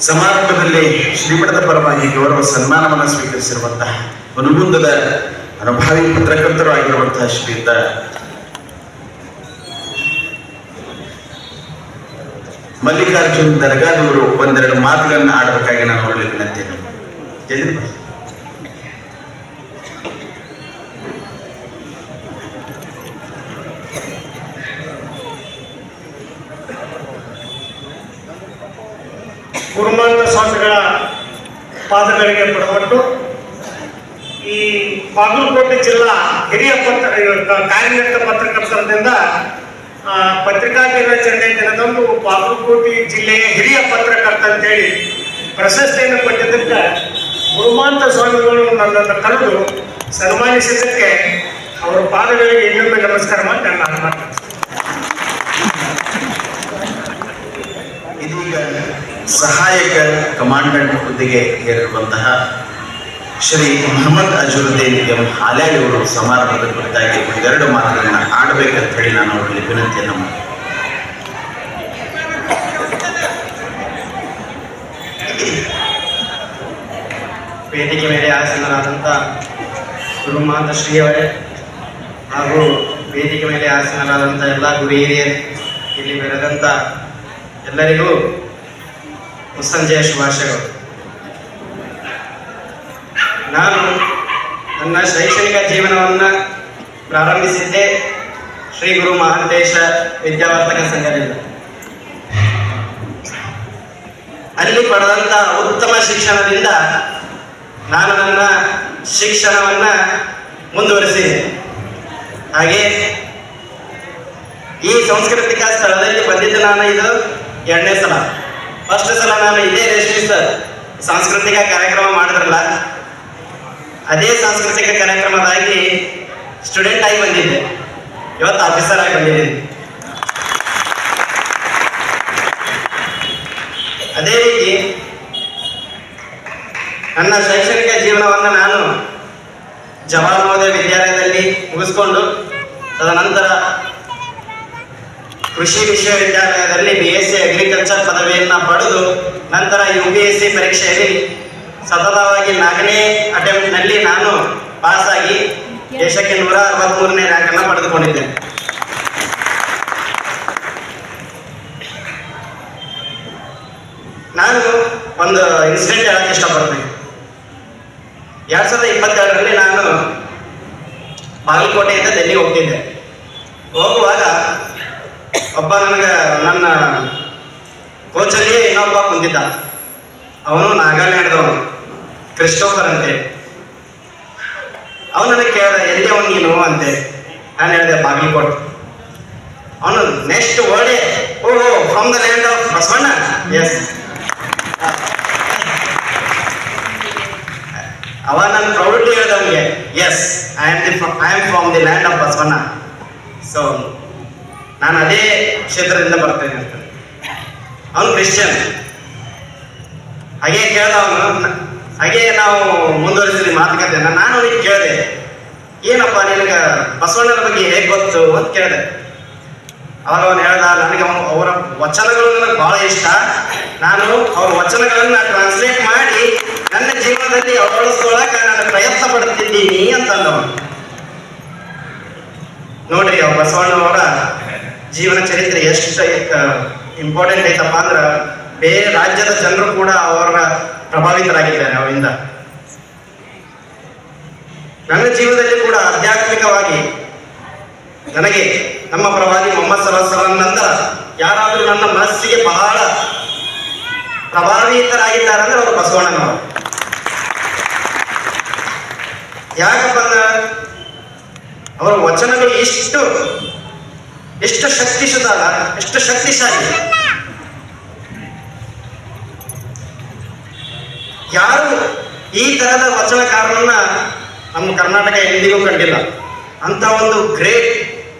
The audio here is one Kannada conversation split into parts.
ಸಮಾರಂಭದಲ್ಲಿ ಶ್ರೀಮಠದ ಪರವಾಗಿ ಗೌರವ ಸನ್ಮಾನವನ್ನು ಸ್ವೀಕರಿಸಿರುವಂತಹ ಅನುಬಂಧದ ಅನುಭಾವಿ ಪತ್ರಕರ್ತರು ಆಗಿರುವಂತಹ ಶ್ರೀಯುತ ಮಲ್ಲಿಕಾರ್ಜುನ್ ದರ್ಗಾದವರು ಒಂದೆರಡು ಮಾತುಗಳನ್ನು ಆಡಬೇಕಾಗಿ ನಾನು ಅವರಲ್ಲಿ ವಿನಂತಿಯನ್ನು. ಗುರುಮಂತ ಸ್ವಾಮಿಗಳ ಪಾದಗಳಿಗೆ ಪಡಪಟ್ಟು ಈ ಬಾಗಲಕೋಟೆ ಜಿಲ್ಲಾ ಹಿರಿಯ ಪತ್ರ ಕಾರ್ಯನಿರತ ಪತ್ರಕರ್ತರದಿಂದ ಪತ್ರಿಕಾ ದಿನಾಚರಣೆ ದಿನದಂದು ಬಾಗಲಕೋಟೆ ಜಿಲ್ಲೆಯ ಹಿರಿಯ ಪತ್ರಕರ್ತ ಅಂತೇಳಿ ಪ್ರಶಸ್ತಿಯನ್ನು ಕೊಟ್ಟಿದ್ದಕ್ಕೆ ಗುರುಮಾಂತ ಸ್ವಾಮಿಗಳು ನನ್ನನ್ನು ಕರೆದು ಸನ್ಮಾನಿಸಿದ್ದಕ್ಕೆ ಅವರ ಪಾದಗಳಿಗೆ ಇನ್ನೊಮ್ಮೆ ನಮಸ್ಕಾರ ಮಾಡಿ ನನ್ನ ಅನುಮಾನ ಇದೀಗ ಸಹಾಯಕ ಕಮಾಂಡೆಂಟ್ ಹುದ್ದೆಗೆ ಏರಿರುವಂತಹ ಶ್ರೀ ಮೊಹಮ್ಮದ್ ಅಜರುದ್ದೀನ್ ಎಂ ಹಾಲೇಲಿ ಅವರು ಸಮಾರಂಭದ ಕುರಿತಾಗಿ ಒಂದೆರಡು ಮಾತುಗಳನ್ನು ಆಡಬೇಕಂತ ಹೇಳಿ ನಾನು ಅವರಲ್ಲಿ ವಿನಂತಿಯನ್ನು ಮಾಡಿ ವೇದಿಕೆ ಮೇಲೆ ಆಸೀನರಾದಂಥ ಗುರುಮಾತ ಶ್ರೀಯವರೇ ಹಾಗೂ ವೇದಿಕೆ ಮೇಲೆ ಆಸೀನರಾದಂಥ ಎಲ್ಲ ಗುರು ಇಲ್ಲಿ ಬೆರೆದಂಥ ಎಲ್ಲರಿಗೂ ಮುಸ್ಸಂಜೆಯ ಶುಭಾಶಯಗಳು. ನಾನು ನನ್ನ ಶೈಕ್ಷಣಿಕ ಜೀವನವನ್ನು ಪ್ರಾರಂಭಿಸಿದ್ದೆ ಶ್ರೀ ಗುರು ಮಹಾಂತೇಶ ವಿದ್ಯಾವರ್ಧಕ ಸಂಘದಿಂದ. ಅಲ್ಲಿ ಪಡೆದಂಥ ಉತ್ತಮ ಶಿಕ್ಷಣದಿಂದ ನಾನು ನನ್ನ ಶಿಕ್ಷಣವನ್ನ ಮುಂದುವರಿಸಿದೆ. ಹಾಗೆ ಈ ಸಾಂಸ್ಕೃತಿಕ ಸ್ಥಳದಲ್ಲಿ ಬಂದಿದ್ದು ನಾನು ಇದು ಎರಡನೇ ಸಲ. ಫಸ್ಟ್ ಸಲ ನಾನು ಇದೇ ರೇಷ್ಮೆ ಸರ್ ಸಾಂಸ್ಕೃತಿಕ ಕಾರ್ಯಕ್ರಮ ಮಾಡಿದ್ರಲ್ಲ, ಅದೇ ಸಾಂಸ್ಕೃತಿಕ ಕಾರ್ಯಕ್ರಮದಾಗಿ ಸ್ಟೂಡೆಂಟ್ ಆಗಿ ಬಂದಿದ್ದೆ. ಇವತ್ತು ಆಫೀಸರ್ ಆಗಿ ಬಂದಿದ್ದೀನಿ. ಅದೇ ರೀತಿ ನನ್ನ ಶೈಕ್ಷಣಿಕ ಜೀವನವನ್ನು ನಾನು ಜವಾಹರ್ ನವೋದಯ ವಿದ್ಯಾಲಯದಲ್ಲಿ ಮುಗಿಸ್ಕೊಂಡು, ತದನಂತರ ಕೃಷಿ ವಿಶ್ವವಿದ್ಯಾಲಯದಲ್ಲಿ ಬಿ ಎಸ್ ಸಿ ಅಗ್ರಿಕಲ್ಚರ್ ಪದವಿಯನ್ನು ಪಡೆದು ನಂತರ ಯು ಪಿ ಎಸ್ ಸಿ ಪರೀಕ್ಷೆಯಲ್ಲಿ ಸತತವಾಗಿ ನಾಲ್ಕನೇ ಅಟೆಂಪ್ಟ್ನಲ್ಲಿ ನಾನು ಪಾಸಾಗಿ ದೇಶಕ್ಕೆ ನೂರ ಅರವತ್ತ್ಮೂರನೇ ರ್ಯಾಂಕನ್ನು ಪಡೆದುಕೊಂಡಿದ್ದೇನೆ ನಾನು ಒಂದು ಇನ್ಸಿಡೆಂಟ್ ಹೇಳಕ್ಕೆ ಇಷ್ಟಪಡ್ತೇನೆ. ಎರಡ್ ಸಾವಿರದ ಇಪ್ಪತ್ತೆರಡರಲ್ಲಿ ನಾನು ಬಾಗಲಕೋಟೆಯಿಂದ ಡೆಲ್ಲಿಗೆ ಹೋಗ್ತಿದ್ದೆ. ಹೋಗುವಾಗ ಒಬ್ಬ ನನಗೆ ನನ್ನ ಕೋಚಲ್ಲಿ ಇನ್ನೊಬ್ಬ ಕುಂತಿದ್ದ. ಅವನು ನಾಗಾಲ್ಯಾಂಡ್ದವನು, ಕ್ರಿಸ್ಟೋಫರ್ ಅಂತೆ. ಅವನು ನನಗೆ ಕೇಳ್ದ ಎಲ್ಲಿ ಅವನು ನೀನು? ಅಂತೆ. ನಾನು ಹೇಳಿದೆ, ಬಾಗಲಕೋಟ್. ಅವನು, ನೆಕ್ಸ್ಟ್ ವರ್ಡೇ ಓಹೋ from the land of Basavanna yes ಅವ ನನ್ನ ಪ್ರೌಢಿ ಹೇಳ್ದ ಅವನಿಗೆ yes I am the I am from the land of Basavanna so ನಾನು ಅದೇ ಕ್ಷೇತ್ರದಿಂದ ಬರ್ತೇನೆ ಅಂತ. ಅವನು ಕ್ರಿಶ್ಚಿಯನ್. ಹಾಗೆ ಕೇಳ್ದ ಅವನು ಹಾಗೆ ನಾವು ಮುಂದುವರಿಸಿದ್ವಿ ಮಾತುಕತೆ ನಾನು ಅವನಿಗೆ ಕೇಳಿದೆ, ಏನಪ್ಪ ನಿನಗೆ ಬಸವಣ್ಣನ ಬಗ್ಗೆ ಹೇಗೆ ಗೊತ್ತು ಅಂತ ಕೇಳಿದೆ. ಅವಾಗ ಅವನು ಹೇಳ್ದ, ನನಗೆ ಅವನು ಅವರ ವಚನಗಳು ನನಗೆ ಬಹಳ ಇಷ್ಟ. ನಾನು ಅವ್ರ ವಚನಗಳನ್ನ ಟ್ರಾನ್ಸ್ಲೇಟ್ ಮಾಡಿ ನನ್ನ ಜೀವನದಲ್ಲಿ ಅಳವಡಿಸ್ಕೊಳ್ಳಕ ನಾನು ಪ್ರಯತ್ನ ಪಡ್ತಿದ್ದೀನಿ ಅಂತಂದವನು. ನೋಡ್ರಿ ಅವ್ರ ಬಸವಣ್ಣವರ ಜೀವನ ಚರಿತ್ರೆ ಎಷ್ಟು ಇಂಪಾರ್ಟೆಂಟ್ ಐತಪ್ಪ ಅಂದ್ರ ಬೇರೆ ರಾಜ್ಯದ ಜನರು ಕೂಡ ಅವರ ಪ್ರಭಾವಿತರಾಗಿದ್ದಾರೆ ಅವರಿಂದ ನನ್ನ ಜೀವನದಲ್ಲಿ ಕೂಡ ಆಧ್ಯಾತ್ಮಿಕವಾಗಿ ನನಗೆ ನಮ್ಮ ಪ್ರವಾದಿ ಮೊಹಮ್ಮದ್ ಸಲಹ್ ನಂತರ ಯಾರಾದರೂ ನನ್ನ ಮನಸ್ಸಿಗೆ ಬಹಳ ಪ್ರಭಾವಿತರಾಗಿದ್ದಾರೆ ಅಂದ್ರೆ ಅವರು ಬಸವಣ್ಣನವರು. ಯಾಕಪ್ಪ ಅಂದ್ರೆ, ಅವರ ವಚನಗಳು ಎಷ್ಟು ಶಕ್ತಿ ಸುಧಾರ ಎಷ್ಟು ಶಕ್ತಿಶಾಲಿ. ಯಾರು ಈ ತರದ ವಚನಕಾರರನ್ನ ನಮ್ಮ ಕರ್ನಾಟಕ ಎಂದಿಗೂ ಕಂಡಿಲ್ಲ. ಅಂತ ಒಂದು ಗ್ರೇಟ್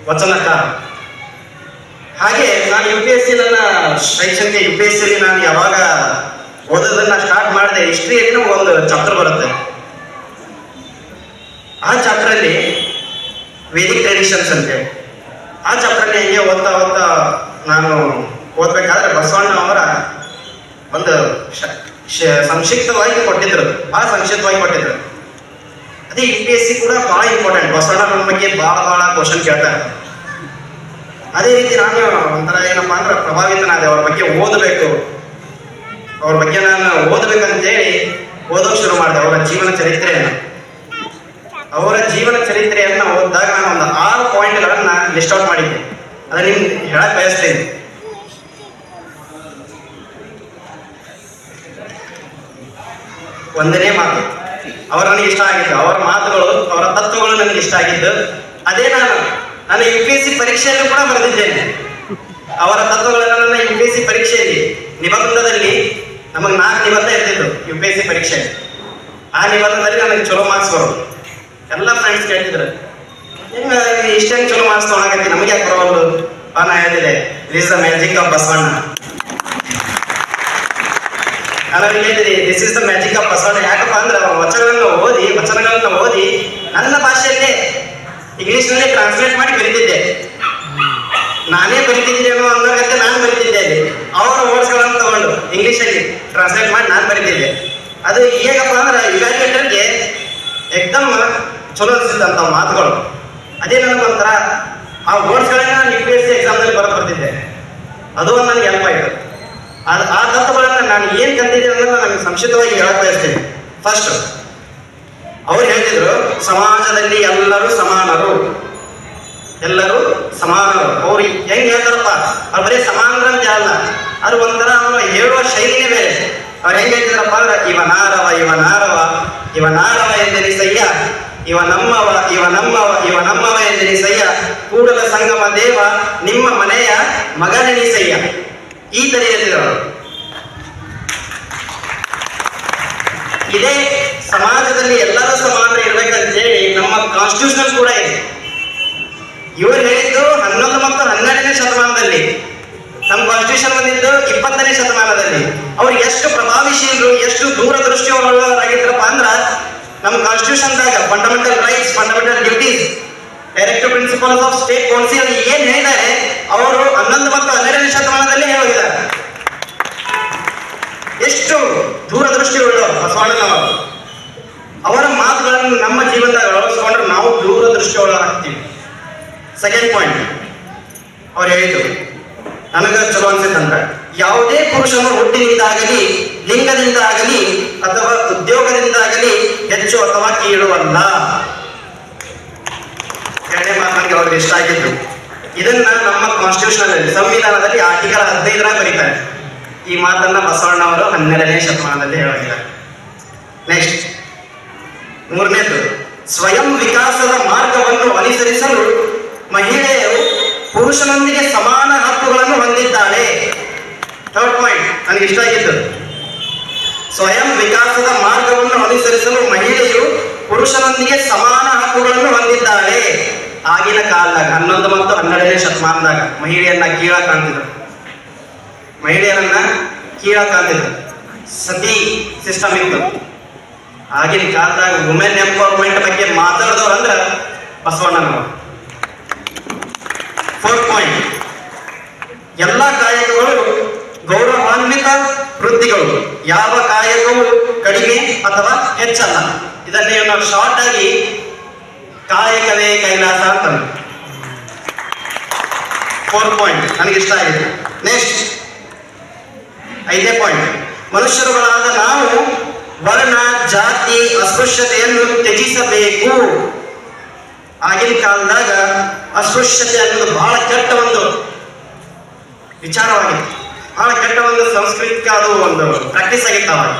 ವಚನಕಾರ. ಹಾಗೆ ನಾನು ಯು ಪಿ ಎಸ್ ಸಿ ನನ್ನ ಶೈಕ್ಷಣಿಕ ಯು ಪಿ ಎಸ್ ಸಿ ನಾನು ಯಾವಾಗ ಓದೋದನ್ನ ಸ್ಟಾರ್ಟ್ ಮಾಡಿದೆ ಹಿಸ್ಟ್ರಿಯಲ್ಲಿ ಒಂದು ಚಾಪ್ಟರ್ ಬರುತ್ತೆ. ಆ ಚಾಪ್ಟರ್ ಅಲ್ಲಿ ವೇದಿಕ್ ಟ್ರೆಡಿಷನ್ಸ್ ಅಂತೆ ಆ ಚಾಪ್ಟರ್ ಹಿಂಗೆ ಓದ್ತಾ ಓದ್ತಾ ನಾನು ಓದ್ಬೇಕಾದ್ರೆ ಬಸವಣ್ಣ ಅವರ ಒಂದು ಸಂಕ್ಷಿಪ್ತವಾಗಿ ಕೊಟ್ಟಿದ್ರು. ಬಹಳ ಸಂಕ್ಷಿಪ್ತವಾಗಿ ಕೊಟ್ಟಿದ್ರು. ಅದೇ ಯು ಪಿ ಎಸ್ ಸಿ ಕೂಡ ಬಹಳ ಇಂಪಾರ್ಟೆಂಟ್ ಬಸವಣ್ಣನ ಬಗ್ಗೆ ಬಹಳ ಬಹಳ ಕ್ವಶನ್ ಕೇಳ್ತಾರೆ. ಅದೇ ರೀತಿ ನಾನು ಒಂಥರ ಏನಪ್ಪಾ ಅಂದ್ರೆ ಪ್ರಭಾವಿತನಾದೆ. ಅವ್ರ ಬಗ್ಗೆ ಓದಬೇಕು. ಅವ್ರ ಬಗ್ಗೆ ನಾನು ಓದಬೇಕಂತೇಳಿ ಓದೋಕ್ ಶುರು ಮಾಡಿದೆ ಅವರ ಜೀವನ ಚರಿತ್ರೆಯನ್ನು. ಅವರ ಜೀವನ ಚರಿತ್ರೆಯನ್ನು ಓದಿದಾಗ ನಾನು ಒಂದು ಆರು ಪಾಯಿಂಟ್ಗಳನ್ನ ಲಿಸ್ಟ್ ಔಟ್ ಮಾಡಿದ್ದೆ. ಅದನ್ನ ನಿಮ್ಗೆ ಹೇಳಕ್ ಬಯಸ್ತೇನೆ ಒಂದನೇ ಮಾತು. ಅವರು ನನಗೆ ಇಷ್ಟ ಆಗಿದ್ದು, ಅವರ ಮಾತುಗಳು, ಅವರ ತತ್ವಗಳು ನನಗೆ ಇಷ್ಟ ಆಗಿದ್ದು, ಅದೇ ನಾನು. ನಾನು ಯು ಪಿ ಎಸ್ ಸಿ ಪರೀಕ್ಷೆಯಲ್ಲಿ ಕೂಡ ಬರೆದಿದ್ದೇನೆ. ಅವರ ತತ್ವಗಳನ್ನು ನನ್ನ ಯು ಪಿ ಎಸ್ ಸಿ ಪರೀಕ್ಷೆಯಲ್ಲಿ. ನಿಬಂಧದಲ್ಲಿ ನಮಗೆ ನಾಲ್ಕು ನಿಬಂಧ ಇರ್ತಿದ್ದು ಯು ಪಿ ಎಸ್ ಸಿ ಪರೀಕ್ಷೆ. ಆ ನಿಬಂಧದಲ್ಲಿ ನನಗೆ ಚಲೋ ಮಾರ್ಕ್ಸ್ ಬರೋದು. ಎಲ್ಲ ಫ್ರೆಂಡ್ಸ್ ಕೇಳ್ತಿದ್ರು. ಹೆಂಗ ಇಷ್ಟೇನು ಚಲೋ ಮಾರ್ಕ್ಸ್ ತೊಗೊಳಕತ್ತಿ ನಮಗೆ ಯಾಕೆ ಬರೋದು ಪಾನ ಹೇಳ್ತಿದೆ? This the magic of Basavanna ನಾನು ಹೇಳಿದ್ರಿ this is the magic of Basavanna ಯಾಕಪ್ಪ ಅಂದ್ರೆ ವಚನಗಳನ್ನು ಓದಿ ವಚನಗಳನ್ನು ಓದಿ ನನ್ನ ಭಾಷೆಯಲ್ಲೇ ಇಂಗ್ಲಿಷ್ನಲ್ಲಿ ಟ್ರಾನ್ಸ್ಲೇಟ್ ಮಾಡಿ ಬರೀತಿದ್ದೆ. ನಾನೇ ಬರಿತಿದ್ದೇನೋ ಅನ್ನೋದಕ್ಕೆ ನಾನು ಬರಿತಿದ್ದೆ ಅಲ್ಲಿ. ಅವರ ವರ್ಡ್ಸ್ಗಳನ್ನು ತಗೊಂಡು ಇಂಗ್ಲೀಷಲ್ಲಿ ಟ್ರಾನ್ಸ್ಲೇಟ್ ಮಾಡಿ ನಾನು ಬರಿತಿದ್ದೆ. ಅದು ಹೇಗಪ್ಪ ಅಂದ್ರೆ ಇವ್ಯಾಲ್ಯೂಯೇಟರ್ಗೆ ಎಕ್ದಮ್ ಚಲೋ ಅನಿಸಿದಂಥ ಮಾತುಗಳು. ಅದೇ ನನಗೊಂಥರ ಆ ವರ್ಡ್ಸ್ಗಳನ್ನ ನಾನು ಯು ಪಿ ಎಸ್ ಸಿ ಎಕ್ಸಾಮ್ನಲ್ಲಿ ಬರೆದು ಬರ್ತಿದ್ದೆ ಅದು ಒಂದು ನನಗೆ ಹೆಲ್ಪ್ ಆಯಿತು. ಅದು ಆ ತತ್ವಗಳನ್ನು ನಾನು ಏನು ಕಲ್ತಿದ್ದೆ ಅನ್ನೋದು ನನಗೆ ಸಂಕ್ಷಿಪ್ತವಾಗಿ ಹೇಳಕ್ ಬಯಸ್ತೇನೆ. ಫಸ್ಟ್ ಅವ್ರು ಹೇಳ್ತಿದ್ರು, ಸಮಾಜದಲ್ಲಿ ಎಲ್ಲರೂ ಸಮಾನರು. ಎಲ್ಲರೂ ಸಮಾನರು. ಅವ್ರು ಹೆಂಗ್ ಹೇಳ್ತಾರಪ್ಪ? ಅವ್ರು ಬರೀ ಸಮಾನರು ಅಂತ ಹೇಳಲ್ಲ ಅದು ಒಂಥರ ಅವರು ಹೇಳುವ ಶೈಲಿನೇ ಬೇರೆ. ಅವ್ರು ಹೆಂಗ್ ಹೇಳ್ತಿದ್ರಪ್ಪ ಅಂದ್ರೆ, ಇವ ನಾರವ ಇವ ನಾರವ, ಇವ ಎಂದೆನಿಸಯ್ಯ ಇವ ನಮ್ಮವ ಇವ ನಮ್ಮವ ಇವ ನಮ್ಮವ ಎಂದೆನಿಸಯ್ಯ ಕೂಡಲ ಸಂಗಮ ದೇವ, ನಿಮ್ಮ ಮನೆಯ ಮಗನೆನಿಸಯ್ಯ ಈ ಅವರು. ಇದೇ ಸಮಾಜದಲ್ಲಿ ಎಲ್ಲರೂ ಸಮಾನರು ಇರ್ಬೇಕಂತೇಳಿ ನಮ್ಮ ಕಾನ್ಸ್ಟಿಟ್ಯೂಷನ್ ಕೂಡ ಇದೆ. ಇವರು ಹೇಳಿದ್ದು ಹನ್ನೊಂದು ಮತ್ತು ಹನ್ನೆರಡನೇ ಶತಮಾನದಲ್ಲಿ. ನಮ್ಮ ಕಾನ್ಸ್ಟಿಟ್ಯೂಷನ್ ಬಂದಿದ್ದು ಇಪ್ಪತ್ತನೇ ಶತಮಾನದಲ್ಲಿ. ಅವ್ರು ಎಷ್ಟು ಪ್ರಭಾವಿಶೀಲರು, ಎಷ್ಟು ದೂರದೃಷ್ಟಿಯುಳ್ಳವರಾಗಿದ್ರಪ್ಪ ಅಂದ್ರ ನಮ್ಮ ಕಾನ್ಸ್ಟಿಟ್ಯೂಷನ್ದಾಗ fundamental rights fundamental duties directive principles of state council ಏನ್ ಹೇಳಿದ್ದಾರೆ, ಅವರು ಹನ್ನೊಂದು ಮತ್ತು ಹನ್ನೆರಡನೇ ಶತಮಾನದಲ್ಲಿ ಹೇಳೋಗಿದ್ದಾರೆ ಎಷ್ಟು ದೂರದೃಷ್ಟಿಯುಳ್ಳ ಬಸವಣ್ಣನವರು. ಅವರ ಮಾತುಗಳನ್ನು ನಮ್ಮ ಜೀವನದಾಗ ಅಳವಡಿಸ್ಕೊಂಡ್ರೆ ನಾವು ದೂರದೃಷ್ಟಿಯುಳ್ಳವರಾಗ್ತೀವಿ ಸೆಕೆಂಡ್ ಪಾಯಿಂಟ್ ಅವ್ರು ಹೇಳಿದ್ರು ನನಗ ಚಲೋ ಅನ್ಸುತ್ತಂದ್ರ ಯಾವುದೇ ಪುರುಷನು ಲಿಂಗದಿಂದ ಆಗಲಿ ಅಥವಾ ಅಥವಾ ಕೇಳುವಲ್ಲ ಎರಡನೇ ಮಾತು ನನಗೆ ಅವ್ರಿಗೆ ಇಷ್ಟ ಆಗಿದ್ದು ಇದನ್ನ ನಮ್ಮ ಕಾನ್ಸ್ಟಿಟ್ಯೂಷನ್ ಅಲ್ಲಿ ಸಂವಿಧಾನದಲ್ಲಿ ಆರ್ಟಿಕಲ್ ಹದಿನೈದರ ಬರೀತಾರೆ. ಈ ಮಾತನ್ನ ಬಸವಣ್ಣ ಅವರು ಹನ್ನೆರಡನೇ ಶತಮಾನದಲ್ಲಿ ಹೇಳಿದ್ದಾರೆ ನೆಕ್ಸ್ಟ್ ಮೂರನೇದು, ಸ್ವಯಂ ವಿಕಾಸದ ಮಾರ್ಗವನ್ನು ಅನುಸರಿಸಲು ಮಹಿಳೆಯರು ಪುರುಷನೊಂದಿಗೆ ಸಮಾನ ಹಕ್ಕುಗಳನ್ನು ಹೊಂದಿದ್ದಾಳೆ ಥರ್ಡ್ ಪಾಯಿಂಟ್ ನನಗೆ ಇಷ್ಟ ಆಗಿದ್ದು ಸ್ವಯಂ ವಿಕಾಸದ ಮಾರ್ಗವನ್ನು ಅನುಸರಿಸಲು ಮಹಿಳೆಯು ಪುರುಷನೊಂದಿಗೆ ಸಮಾನ ಹಕ್ಕುಗಳನ್ನು ಹೊಂದಿದ್ದಾಳೆ. ಆಗಿನ ಕಾಲದಾಗ, ಹನ್ನೊಂದು ಮತ್ತು ಹನ್ನೆರಡನೇ ಶತಮಾನದಾಗ ಮಹಿಳೆಯನ್ನ ಕೀಳ ಕಾಣ್ತಿದ್ರು ಮಹಿಳೆಯರನ್ನ ಕೀಳ ಕಾಣ್ತಿದ್ರು ಸತಿ ಸಿಸ್ಟಮ್ ಇತ್ತು. ಆಗಿನ ಕಾಲದಾಗ ವುಮೆನ್ ಎಂಪವರ್ಮೆಂಟ್ ಬಗ್ಗೆ ಮಾತಾಡಿದವ್ರು ಅಂದ್ರೆ ಬಸವಣ್ಣನವರು. ಫೋರ್ತ್ ಪಾಯಿಂಟ್ ಎಲ್ಲ ಕಾಯಕಗಳು ಗೌರವಾನ್ವಿತ ವೃತ್ತಿಗಳು. ಯಾವ ಕಾಯಕವು ಕಡಿಮೆ ಅಥವಾ ಹೆಚ್ಚಲ್ಲ. ಇದನ್ನೇ ನಾವು ಶಾರ್ಟ್ ಆಗಿ ಕಾಯಕವೇ ಕೈಲಾಸ ಅಂತ ಫೋರ್ ಪಾಯಿಂಟ್ ನನಗೆ ಇಷ್ಟ ಆಗಿದೆ. ನೆಕ್ಸ್ಟ್ ಐದನೇ ಪಾಯಿಂಟ್ ಮನುಷ್ಯರುಗಳಾದ ನಾವು ವರ್ಣ, ಜಾತಿ, ಅಸ್ಪೃಶ್ಯತೆಯನ್ನು ತ್ಯಜಿಸಬೇಕು. ಆಗಿನ ಕಾಲದಾಗ ಅಸ್ಪೃಶ್ಯತೆ ಅನ್ನೋದು ಬಹಳ ಕೆಟ್ಟ ಒಂದು ವಿಚಾರವಾಗಿತ್ತು ಬಹಳ ಕೆಟ್ಟ ಒಂದು ಸಂಸ್ಕೃತಿಕ ಅದು ಒಂದು ಪ್ರಾಕ್ಟೀಸ್ ಆಗಿತ್ತು ಅವಾಗ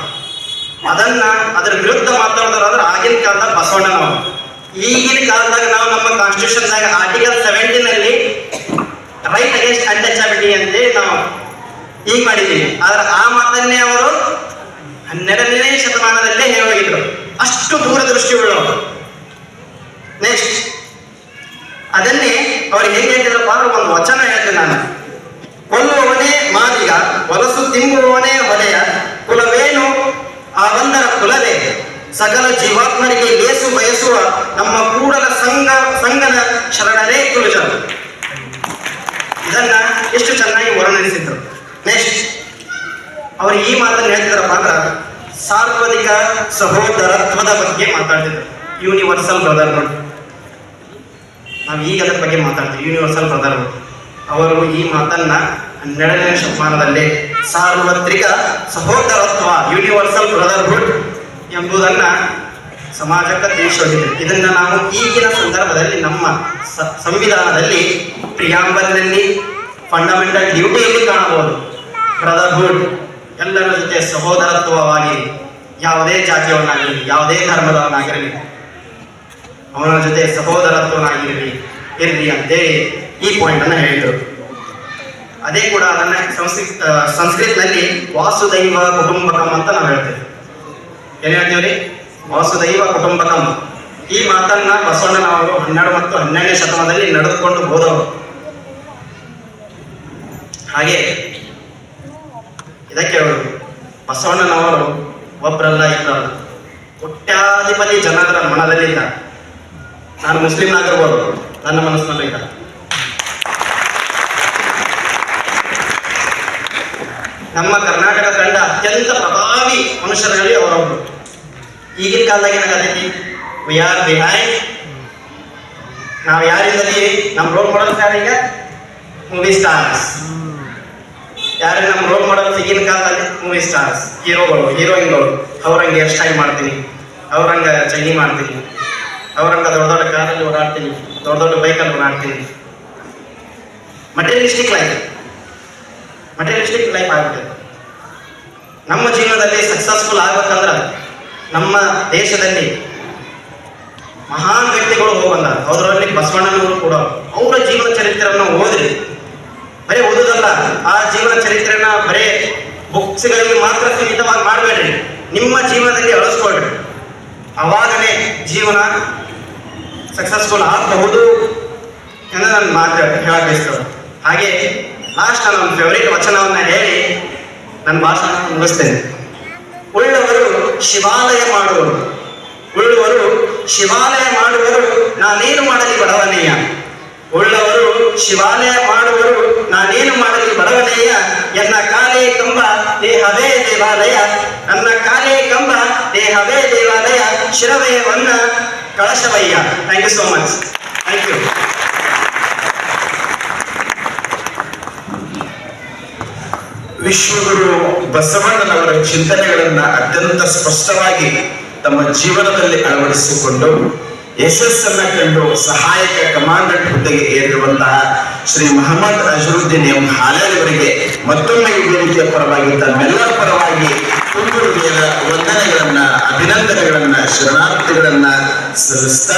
ಅದನ್ನ ಅದರ ವಿರುದ್ಧ ಮಾತಾಡೋದಾದ್ರೆ ಆಗಿನ ಕಾಲದಾಗ ಬಸವಣ್ಣನವರು. ಈಗಿನ ಕಾಲದಾಗ ನಾವು ನಮ್ಮ ಕಾನ್ಸ್ಟಿಟ್ಯೂಷನ್ದಾಗ ಆರ್ಟಿಕಲ್ ಸೆವೆಂಟೀನ್ ಅಲ್ಲಿ ರೈಟ್ ಅಗೇನ್ಸ್ಟ್ ಅನ್ಟಚಬಿಲಿಟಿ ಅಂತೇಳಿ ನಾವು ಈಗ ಮಾಡಿದ್ದೀವಿ. ಆದ್ರೆ ಆ ಮಾತನ್ನೇ ಅವರು ಹನ್ನೆರಡನೇ ಶತಮಾನದಲ್ಲೇ ಹೇಳೋಗಿದ್ರು. ಅಷ್ಟು ದೂರದೃಷ್ಟಿ ಉಳ್ಳವರು ನೆಕ್ಸ್ಟ್ ಅದನ್ನೇ ಅವ್ರು ಹೇಗೆ ಹೇಳ್ತಿದ್ರಪ್ಪ ಅಂದ್ರೆ ಒಂದು ವಚನ ಹೇಳ್ತೀನಿ ನಾನು. ಕೊಲ್ಲುವವನೇ ಮಾದಿಗ ಹೊಲಸು ತಿಂಗುವವನೇ ಹೊಲೆಯ ಕುಲವೇನು? ಆ ಒಂದರ ಕುಲವೇ. ಸಕಲ ಜೀವಾತ್ಮರಿಗೆ ಲೇಸು ಬಯಸುವ ನಮ್ಮ ಕೂಡಲ ಸಂಘ ಸಂಗನ ಶರಣರೇ ಕುಲಜರು ಇದನ್ನ ಎಷ್ಟು ಚೆನ್ನಾಗಿ ವರ್ಣನಿಸಿದ್ರು. ನೆಕ್ಸ್ಟ್ ಅವರು ಈ ಮಾತನ್ನು ಹೇಳ್ತಿದ್ರಪ್ಪ ಅಂದ್ರೆ ಸಾರ್ವಜನಿಕ ಸಹೋದರತ್ವದ ಬಗ್ಗೆ ಮಾತಾಡ್ತಿದ್ರು. ಯೂನಿವರ್ಸಲ್ ಬ್ರದರ್ಹುಡ್ ನಾವು ಈಗ ಅದರ ಬಗ್ಗೆ ಮಾತಾಡ್ತೀವಿ. ಯೂನಿವರ್ಸಲ್ ಬ್ರದರ್ಹುಡ್ ಅವರು ಈ ಮಾತನ್ನ ಹನ್ನೆರಡನೇ ಶತಮಾನದಲ್ಲಿ ಸಾರ್ವತ್ರಿಕ ಸಹೋದರತ್ವ ಯೂನಿವರ್ಸಲ್ ಬ್ರದರ್ಹುಡ್ ಎಂಬುದನ್ನು ಸಮಾಜಕ್ಕೆ ತಿಳಿಸೋದಿದೆ. ಇದನ್ನು ನಾವು ಈಗಿನ ಸಂದರ್ಭದಲ್ಲಿ ನಮ್ಮ ಸಂವಿಧಾನದಲ್ಲಿ ಪ್ರಿಯಾಂಬಲ್ನಲ್ಲಿ ಫಂಡಮೆಂಟಲ್ ಡ್ಯೂಟಿಯಲ್ಲಿ ಕಾಣಬಹುದು. ಬ್ರದರ್ಹುಡ್ ಎಲ್ಲರ ಜೊತೆ ಸಹೋದರತ್ವವಾಗಿ ಯಾವುದೇ ಜಾತಿಯವನ್ನಾಗಿರಲಿ ಯಾವುದೇ ಧರ್ಮದವನಾಗಿರಲಿ, ಅವನ ಜೊತೆ ಸಹೋದರತ್ವನಾಗಿರಲಿ, ಇರಲಿ ಅಂತೇಳಿ ಈ ಪಾಯಿಂಟನ್ನು ಹೇಳಿದರು. ಅದೇ ಕೂಡ ಅದನ್ನ ಸಂಸ್ಕೃತ ಸಂಸ್ಕೃತದಲ್ಲಿ ವಾಸುದೈವ ಕುಟುಂಬಕಂ ಅಂತ ನಾವು ಹೇಳ್ತೇವೆ. ಏನ್ ಹೇಳ್ತೀವ್ರಿ? ವಾಸುದೈವ ಕುಟುಂಬಕಂ. ಈ ಮಾತನ್ನ ಬಸವಣ್ಣನವರು ಹನ್ನೆರಡು ಮತ್ತು ಹನ್ನೆರಡನೇ ಶತಮಾನದಲ್ಲಿ ನಡೆದುಕೊಂಡು ಹೋದವರು. ಹಾಗೆ ಇದಕ್ಕೆ ಅವರು ಬಸವಣ್ಣನವರು ಒಬ್ಬರಲ್ಲ ಇಬ್ಬರಲ್ಲ ಕೋಟ್ಯಾಧಿಪತಿ ಜನರ ಮನದಲ್ಲಿದ್ದ. ನಾನು ಮುಸ್ಲಿಮ್ನಾಗಿರ್ಬೋದು. ನನ್ನ ಮನಸ್ಸಿನಲ್ಲಿ ಇಲ್ಲ ನಮ್ಮ ಕರ್ನಾಟಕ ತಂಡ ಅತ್ಯಂತ ಪ್ರಭಾವಿ ಮನುಷ್ಯರಲ್ಲಿ ಅವರೊಬ್ಬರು ಈಗಿನ ಕಾಲದಾಗ ಏನಾಗತೈತಿ? ವಿ ಆರ್ ಬಿಹೈಂಡ್ ನಾವು ಯಾರಿಂದಲೀ ನಮ್ಮ ರೋಲ್ ಮಾಡಲ್ಸ್ ಯಾರೀಗ ಮೂವಿ ಸ್ಟಾರ್ಸ್ ಯಾರು ನಮ್ಮ ರೋಲ್ ಮಾಡಲ್ಸ್ ಈಗಿನ ಕಾಲದಲ್ಲಿ? ಮೂವಿ ಸ್ಟಾರ್ಸ್ ಹೀರೋಗಳು ಹೀರೋಯಿನ್ಗಳು ಅವ್ರಂಗೆ ಹೇರ್ ಸ್ಟೈಲ್ ಮಾಡ್ತೀನಿ? ಅವ್ರಂಗ ಚೈನಿ ಮಾಡ್ತೀನಿ. ಅವರಂಗ ದೊಡ್ಡ ದೊಡ್ಡ ಕಾರಲ್ಲಿ ಓಡಾಡ್ತೀನಿ. ದೊಡ್ಡ ದೊಡ್ಡ ಬೈಕಲ್ಲಿ ಓಡಾಡ್ತೀನಿ. ಮಟೀರಿಯಲಿಸ್ಟಿಕ್ ಲೈಫ್ ಮಟೀರಿಯಲಿಸ್ಟಿಕ್ ಲೈಫ್ ಆಗ್ಬಿಟ್ಟಿದೆ ನಮ್ಮ ಜೀವನದಲ್ಲಿ ಸಕ್ಸಸ್ಫುಲ್ ಆಗಬೇಕಂದ್ರೆ ನಮ್ಮ ದೇಶದಲ್ಲಿ ಮಹಾನ್ ವ್ಯಕ್ತಿಗಳು ಹೋಗಲ್ಲ ಅದರಲ್ಲಿ ಬಸವಣ್ಣನವರು ಕೂಡ. ಅವರ ಜೀವನ ಚರಿತ್ರೆಯನ್ನು ಓದ್ರಿ. ಬರೀ ಓದೋದಲ್ಲ, ಆ ಜೀವನ ಚರಿತ್ರೆನ ಬರೇ ಬುಕ್ಸ್ಗಳಿಗೆ ಮಾತ್ರ ಸೀಮಿತವಾಗಿ ಮಾಡಬೇಡ್ರಿ. ನಿಮ್ಮ ಜೀವನದಲ್ಲಿ ಅಳಿಸ್ಕೊಳ್ರಿ. ಅವಾಗಲೇ ಜೀವನ ಸಕ್ಸಸ್ಫುಲ್ ಆಗಬಹುದು ಎಂದು ನಾನು ಮಾತು ಹೇಳಬೇಕು ಹಾಗೆ ಲಾಸ್ಟ್ ನನ್ನ ಫೇವರೇಟ್ ವಚನವನ್ನ ಹೇಳಿ ನನ್ನ ಭಾಷಣ ಮುಗಿಸ್ತೇನೆ. ಉಳ್ಳವರು ಶಿವಾಲಯ ಮಾಡುವರು. ಉಳ್ಳುವರು ಶಿವಾಲಯ ಮಾಡುವರು, ನಾನೇನು ಮಾಡಲಿ ಬಡವನೆಯ? ಉಳ್ಳವರು ಶಿವಾಲಯ ಮಾಡುವರು, ನಾನೇನು ಮಾಡಲಿ ಬಡವನೆಯ? ಎನ್ನ ಕಾಲೇ ಕಂಬ, ದೇಹವೇ ದೇವಾಲಯ. ನನ್ನ ಕಾಲೇ ಕಂಬ, ದೇಹವೇ ದೇವಾಲಯ. ಶಿರವಯವನ್ನ ಕಳಶವಯ್ಯ. Thank you so much thank you ವಿಶ್ವಗುರು ಬಸವಣ್ಣನವರ ಚಿಂತನೆಗಳನ್ನ ಅತ್ಯಂತ ಸ್ಪಷ್ಟವಾಗಿ ತಮ್ಮ ಜೀವನದಲ್ಲಿ ಅಳವಡಿಸಿಕೊಂಡು ಯಶಸ್ಸನ್ನ ಕಂಡು ಸಹಾಯಕ ಕಮಾಂಡೆಂಟ್ ಹುದ್ದೆಗೆ ಏರಿರುವಂತಹ ಶ್ರೀ ಮೊಹಮ್ಮದ್ ಅಜರುದ್ದೀನ್ ಎಂ ಹಾಲೆಯವರಿಗೆ ಮತ್ತೊಮ್ಮೆ ಈ ವೇದಿಕೆಯ ಪರವಾಗಿ ತಮ್ಮೆಲ್ಲರ ಪರವಾಗಿ ತುಂಬು ಹೃದಯದ ವಂದನೆಗಳನ್ನ, ಅಭಿನಂದನೆಗಳನ್ನ, ಶರಣಾರ್ಥಿಗಳನ್ನ ಸಲ್ಲಿಸ್ತಾ